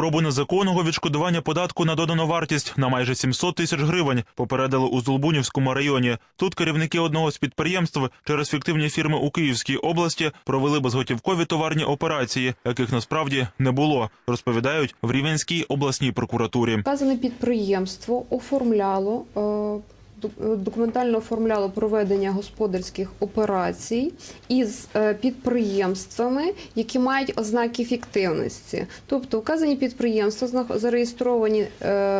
спробу незаконного відшкодування податку на додану вартість на майже 700 тисяч гривень. Попередили у Золбунівському районі. Тут керівники одного з підприємств через фіктивні фірми у Київській області провели безготівкові товарні операції, яких насправді не було. Розповідають в Рівненській обласній прокуратурі. Вказане підприємство оформляло е, документально оформляло проведення господарських операцій із е, підприємствами, які мають ознаки фіктивності. Тобто вказані підприємства зареєстровані е,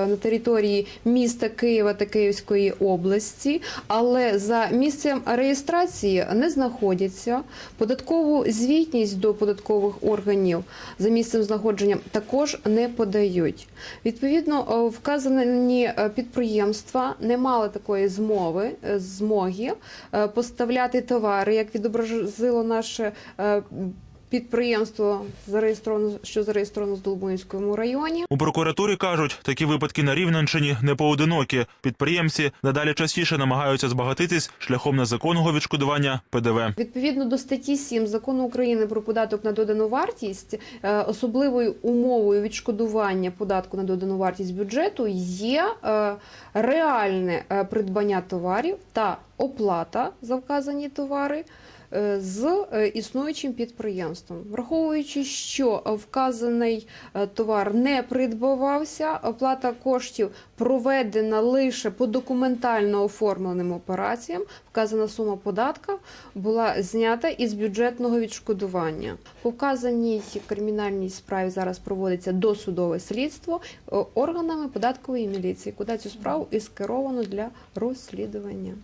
на території міста Києва та Київської області, але за місцем реєстрації не знаходяться. Податкову звітність до податкових органів за місцем знаходження також не подають. Відповідно, е, вказані е, підприємства не мали такої змови, е, змоги е, поставляти товари, як відобразило наше е, підприємство, зареєстровано, що зареєстровано в Долбунівському районі. У прокуратурі кажуть, такі випадки на Рівненщині не поодинокі. Підприємці надалі частіше намагаються збагатитись шляхом незаконного відшкодування ПДВ. Відповідно до статті 7 закону України про податок на додану вартість, е, особливою умовою відшкодування податку на додану вартість бюджету є е, реальне е, придбання товарів та оплата за вказані товари. е, З е, існуючим підприємством, враховуючи, що вказаний е, товар не придбавався, оплата коштів проведена лише по документально оформленим операціям, вказана сума податка була знята із бюджетного відшкодування. По вказаній кримінальній справі зараз проводиться досудове слідство органами податкової міліції, куди цю справу і скеровано для розслідування.